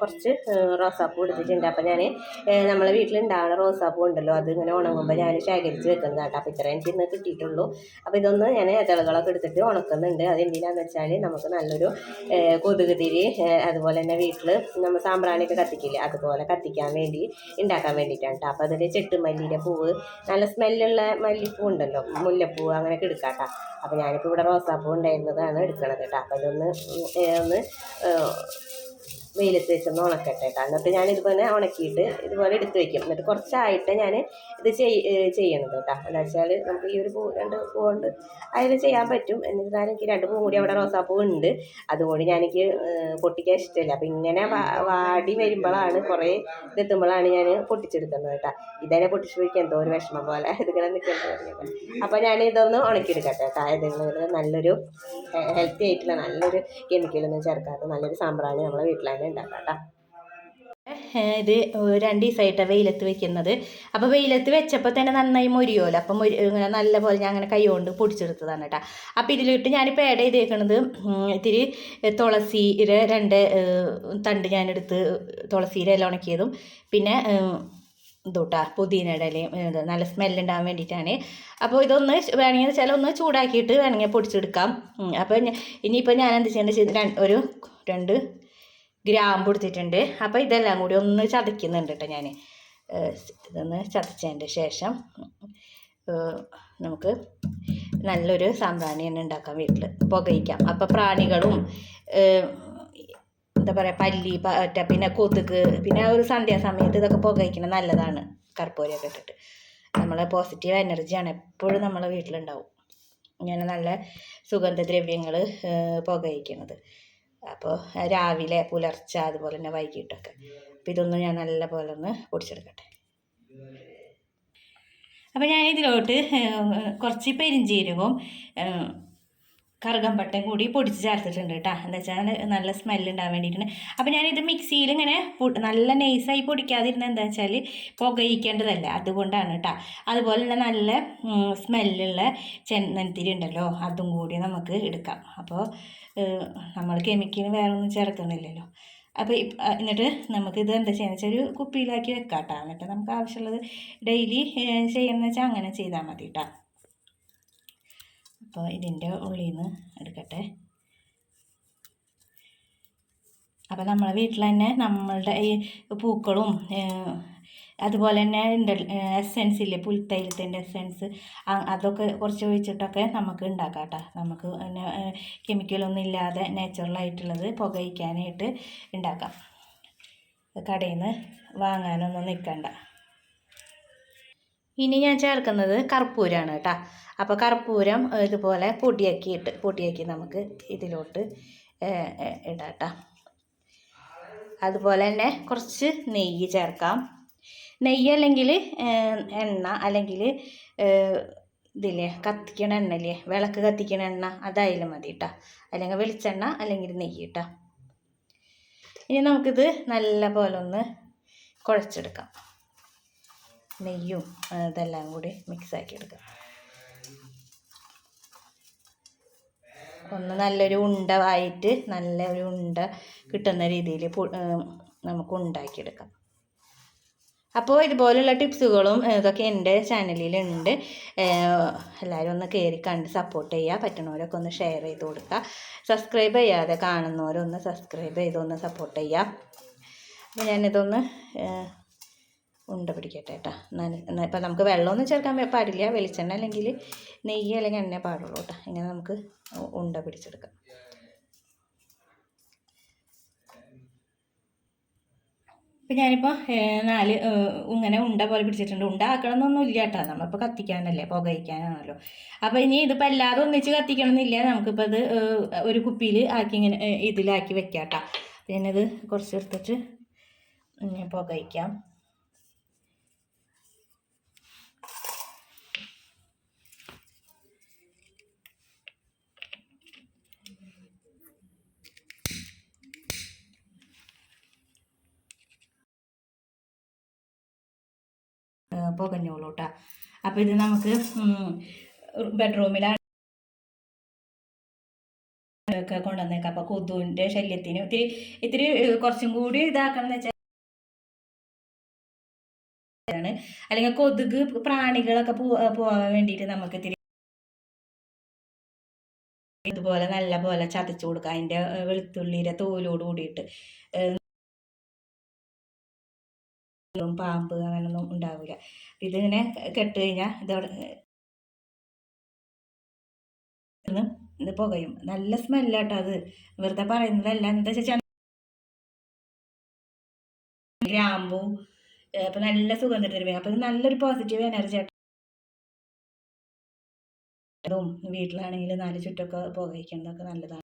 കുറച്ച് റോസാപ്പൂ എടുത്തിട്ടുണ്ട്. അപ്പോൾ ഞാൻ നമ്മളെ വീട്ടിലുണ്ടാവുന്ന റോസാപ്പൂ ഉണ്ടല്ലോ അത് ഇങ്ങനെ ഉണങ്ങുമ്പോൾ ഞാൻ ശേഖരിച്ച് വെക്കുന്നത് കേട്ടോ. അപ്പോൾ ഇത്രയും ചിന്ന് കിട്ടിയിട്ടുള്ളൂ. അപ്പോൾ ഇതൊന്ന് ഞാൻ ഇതളുകളൊക്കെ എടുത്തിട്ട് ഉണക്കുന്നുണ്ട്. അത് എന്തിനാന്ന് വെച്ചാൽ നമുക്ക് നല്ലൊരു കൊതുക് തിരി അതുപോലെ തന്നെ വീട്ടിൽ നമ്മൾ സാമ്പ്രാണിയൊക്കെ കത്തിക്കില്ലേ അതുപോലെ കത്തിക്കാൻ വേണ്ടി ഉണ്ടാക്കാൻ വേണ്ടിയിട്ടാണ് കേട്ടോ. അപ്പോൾ അതിന്റെ ചെട്ടുമല്ലിയുടെ പൂവ് നല്ല സ്മെല്ലുള്ള മല്ലിപ്പൂ ഉണ്ടല്ലോ മുല്ലപ്പൂ അങ്ങനെയൊക്കെ എടുക്കാം കേട്ടോ. അപ്പോൾ ഞാനിപ്പോൾ ഇവിടെ റോസാപ്പൂ ഉണ്ടായിരുന്നതാണ് എടുക്കണത് കേട്ടോ. അപ്പോൾ ഇതൊന്ന് ഒന്ന് വെയിലത്ത് വെച്ചൊന്ന് ഉണക്കട്ടെ. കേട്ടോ എന്നിട്ട് ഞാൻ ഇതുപോലെ ഉണക്കിയിട്ട് ഇതുപോലെ എടുത്ത് വെക്കും. എന്നിട്ട് കുറച്ചായിട്ട് ഞാൻ ഇത് ചെയ് ചെയ്യണത് കേട്ടോ എന്താ വെച്ചാൽ നമുക്ക് ഈ ഒരു പൂ രണ്ട് പൂ കൊണ്ട് അതിൽ ചെയ്യാൻ പറ്റും. എന്നിരുന്നാലും എനിക്ക് രണ്ട് പൂ കൂടി അവിടെ റോസാപ്പൂ ഉണ്ട്. അതുകൊണ്ട് ഞാൻ എനിക്ക് പൊട്ടിക്കാൻ ഇഷ്ടമില്ല അപ്പം ഇങ്ങനെ വാടി വരുമ്പോഴാണ് കുറേ ഇതെത്തുമ്പോഴാണ് ഞാൻ പൊട്ടിച്ചെടുക്കുന്നത് കേട്ടോ ഇതന്നെ പൊട്ടിച്ച് വയ്ക്കാൻ എന്തോ ഒരു വിഷമം പോലെ. ഇതിങ്ങനെ നിൽക്കുന്നത് അപ്പോൾ ഞാൻ ഇതൊന്ന് ഉണക്കിയെടുക്കട്ടെ കേട്ടോ ഏതെങ്കിലും നല്ലൊരു ഹെൽത്തി ആയിട്ടുള്ള നല്ലൊരു കെമിക്കലൊന്നും ചേർക്കാത്ത നല്ലൊരു സാമ്പ്രാണി നമ്മളെ വീട്ടിൽ ഉണ്ടാക്കാം ഇത് രണ്ട് ദിവസമായിട്ടാണ് വെയിലത്ത് വെക്കുന്നത്. അപ്പോൾ വെയിലത്ത് വെച്ചപ്പോൾ തന്നെ നന്നായി മൊരിയോല അപ്പം മൊരി ഇങ്ങനെ നല്ല പോലെ ഞാൻ അങ്ങനെ കൈകൊണ്ട് പൊടിച്ചെടുത്തതാണ് കേട്ടോ. അപ്പോൾ ഇതിലിട്ട് ഞാനിപ്പോൾ ആഡ് ചെയ്തേക്കുന്നത് ഇത്തിരി തുളസിയുടെ രണ്ട് തണ്ട് ഞാനെടുത്ത് തുളസിയുടെ ഇല ഉണക്കിയതും. പിന്നെ ഇതൂട്ടാ പുതിനയുടെ ഇലയും നല്ല സ്മെല്ലുണ്ടാകാൻ വേണ്ടിയിട്ടാണ്. അപ്പോൾ ഇതൊന്ന് വേണമെങ്കിൽ വെച്ചാൽ ഒന്ന് ചൂടാക്കിയിട്ട് വേണമെങ്കിൽ പൊടിച്ചെടുക്കാം. അപ്പോൾ ഇനിയിപ്പോൾ ഞാൻ എന്ത് ചെയ്യേണ്ടത്? ഒരു രണ്ട് ഗ്രാമ്പ് എടുത്തിട്ടുണ്ട് അപ്പോൾ ഇതെല്ലാം കൂടി ഒന്ന് ചതയ്ക്കുന്നുണ്ട് കേട്ടോ ഞാൻ ഇതൊന്ന് ചതച്ചതിന്റെ ശേഷം നമുക്ക് നല്ലൊരു സാമ്പ്രാണി തന്നെ ഉണ്ടാക്കാം വീട്ടിൽ പുകയിക്കാം. അപ്പോൾ പ്രാണികളും എന്താ പറയുക പല്ലി പറ്റ പിന്നെ കൊതുക് പിന്നെ ഒരു സന്ധ്യാസമയത്ത് ഇതൊക്കെ പുകയിക്കണം നല്ലതാണ്. കർപ്പൂരമൊക്കെ ഇട്ടിട്ട്. നമ്മളെ പോസിറ്റീവ് എനർജിയാണ് എപ്പോഴും നമ്മളെ വീട്ടിലുണ്ടാവും. ഇങ്ങനെ നല്ല സുഗന്ധദ്രവ്യങ്ങൾ പുകയിക്കുന്നത് അപ്പോൾ രാവിലെ പുലർച്ചെ അതുപോലെ തന്നെ വൈകിട്ടൊക്കെ. അപ്പോൾ ഇതൊന്ന് ഞാൻ നല്ല പോലെ ഒന്ന് പൊടിച്ചെടുക്കട്ടെ. അപ്പോൾ ഞാൻ ഇതിലോട്ട് കുറച്ച് പെരിഞ്ജീരകവും ഏഹ്, കറുകമ്പട്ടയും കൂടി പൊടിച്ച് ചേർത്തിട്ടുണ്ട് കേട്ടോ. എന്താ വെച്ചാൽ നല്ല സ്മെല്ല് ഉണ്ടാകാൻ വേണ്ടിയിട്ടുണ്ട് അപ്പോൾ ഞാനിത് മിക്സിയിൽ ഇങ്ങനെ നല്ല നൈസായി പൊടിക്കാതിരുന്ന എന്താ വെച്ചാൽ പുകയിക്കേണ്ടതല്ല. അതുകൊണ്ടാണ് കേട്ടോ. അതുപോലെ തന്നെ നല്ല സ്മെല്ലുള്ള ചെന്നത്തിരി ഉണ്ടല്ലോ അതും കൂടി നമുക്ക് എടുക്കാം. അപ്പോൾ നമ്മൾ കെമിക്കൽ വേറെ ഒന്നും ചേർക്കുന്നില്ലല്ലോ. അപ്പോൾ ഇപ്പ- നമുക്ക് എന്നിട്ട് നമുക്കിത് എന്താ ചെയ്യുന്നത് വെച്ചാൽ ഒരു കുപ്പിയിലാക്കി വെക്കാം കേട്ടോ എന്നിട്ട് നമുക്ക് ആവശ്യമുള്ളത് ഡെയിലി ചെയ്യുന്നത് വെച്ചാൽ അങ്ങനെ ചെയ്താൽ മതി കേട്ടോ. അപ്പോൾ ഇതിന്റെ ഉള്ളിൽ നിന്ന് എടുക്കട്ടെ. അപ്പോൾ നമ്മളെ വീട്ടിൽ തന്നെ നമ്മളുടെ ഈ പൂക്കളും അതുപോലെ തന്നെ ഉണ്ട് എസെൻസ് ഇല്ലേ പുൽത്തൈലത്തിന്റെ എസെൻസ് അതൊക്കെ കുറച്ച് ഒഴിച്ചിട്ടൊക്കെ നമുക്ക് ഉണ്ടാക്കാം കേട്ടോ നമുക്ക് കെമിക്കലൊന്നും ഇല്ലാതെ നാച്ചുറലായിട്ടുള്ളത് പുകയിക്കാനായിട്ട് ഉണ്ടാക്കാം. കടയിൽ നിന്ന് വാങ്ങാനൊന്നും നിൽക്കണ്ട. ഇനി ഞാൻ ചേർക്കുന്നത് കർപ്പൂരമാണ് കേട്ടോ. അപ്പോൾ കർപ്പൂരം ഇതുപോലെ പൊടിയാക്കിയിട്ട് പൊടിയാക്കി നമുക്ക് ഇതിലോട്ട് ഇടാം അതുപോലെ തന്നെ കുറച്ച് നെയ്യ് ചേർക്കാം. നെയ്യ് അല്ലെങ്കിൽ എണ്ണ അല്ലെങ്കിൽ ഇതില്ലേ കത്തിക്കണ എണ്ണയില്ലേ വിളക്ക് കത്തിക്കണ എണ്ണ അതായാലും മതി കേട്ടോ അല്ലെങ്കിൽ വെളിച്ചെണ്ണ അല്ലെങ്കിൽ നെയ്യ് കേട്ടോ ഇനി നമുക്കിത് നല്ല പോലെ ഒന്ന് കുഴച്ചെടുക്കാം. നെയ്യും ഇതെല്ലാം കൂടി മിക്സാക്കി എടുക്കുക എടുക്കാം ഒന്ന് നല്ലൊരു ഉണ്ട ആയിട്ട് നല്ല ഒരു ഉണ്ട കിട്ടുന്ന രീതിയിൽ നമുക്ക് ഉണ്ടാക്കിയെടുക്കാം. അപ്പോൾ ഇതുപോലുള്ള ടിപ്സുകളും ഇതൊക്കെ എന്റെ ചാനലിലുണ്ട്. എല്ലാവരും ഒന്ന് കയറി കണ്ട് സപ്പോർട്ട് ചെയ്യുക. പറ്റുന്നവരൊക്കെ ഒന്ന് ഷെയർ ചെയ്ത് കൊടുക്കുക. സബ്സ്ക്രൈബ് ചെയ്യാതെ കാണുന്നവരൊന്ന് സബ്സ്ക്രൈബ് ചെയ്തൊന്ന് സപ്പോർട്ട് ചെയ്യുക. അപ്പോൾ ഞാനിതൊന്ന് ഉണ്ട പിടിക്കട്ടെ കേട്ടോ. ഇപ്പം നമുക്ക് വെള്ളമൊന്നും ചേർക്കാൻ പാടില്ല. വെളിച്ചെണ്ണ അല്ലെങ്കിൽ നെയ്യ് അല്ലെങ്കിൽ എണ്ണ പാടുള്ളൂ കേട്ടോ. ഇങ്ങനെ നമുക്ക് ഉണ്ട പിടിച്ചെടുക്കാം. ഇപ്പം ഞാനിപ്പോൾ നാല് ഇങ്ങനെ ഉണ്ട പോലെ പിടിച്ചിട്ടുണ്ട്. ഉണ്ട ആക്കണമെന്നൊന്നും ഇല്ല കേട്ടോ. നമ്മളിപ്പോൾ കത്തിക്കാനല്ലേ പുകയിക്കാനാണല്ലോ അപ്പോൾ ഇനി ഇതിപ്പോൾ എല്ലാവരും ഒന്നിച്ച് കത്തിക്കണം എന്നില്ല നമുക്കിപ്പോൾ അത് ഒരു കുപ്പിയിൽ ആക്കി ഇങ്ങനെ ഇതിലാക്കി വെക്കാം കേട്ടോ. ഇത് കുറച്ച് എടുത്തിട്ട് പുകയിക്കാം പുകഞ്ഞോളൂ കേട്ടോ. അപ്പോൾ ഇത് നമുക്ക് ബെഡ്റൂമിലാണ് ഒക്കെ കൊണ്ടുവന്നേക്കാം. അപ്പോൾ കൊതുവിന്റെ ശല്യത്തിന് ഇത്തിരി ഇത്തിരി കുറച്ചും കൂടി ഇതാക്കണം എന്ന് വെച്ചാൽ അല്ലെങ്കിൽ കൊതുക് പ്രാണികളൊക്കെ പോ പോകാൻ വേണ്ടിയിട്ട് നമുക്ക് ഇത്തിരി ഇതുപോലെ നല്ല പോലെ ചതച്ചു കൊടുക്കുക അതിന്റെ വെളുത്തുള്ളിയുടെ തോലോട് കൂടിയിട്ട്. പാമ്പ് അങ്ങനെയൊന്നും ഉണ്ടാവില്ല ഇതിങ്ങനെ കെട്ട് കഴിഞ്ഞാൽ ഇതവിടെ ഇത് പുകയും. നല്ല സ്മെല്ലാട്ടോ അത്. വെറുതെ പറയുന്നതല്ല. എന്താ വെച്ചാൽ ഗ്രാമ്പു അപ്പം നല്ല സുഗന്ധം തരുമേ അപ്പം ഇത് നല്ലൊരു പോസിറ്റീവ് എനർജി ആട്ടോ. അതും വീട്ടിലാണെങ്കിൽ നാല് ചുറ്റൊക്കെ പുകയ്ക്കുന്നതൊക്കെ നല്ലതാണ്.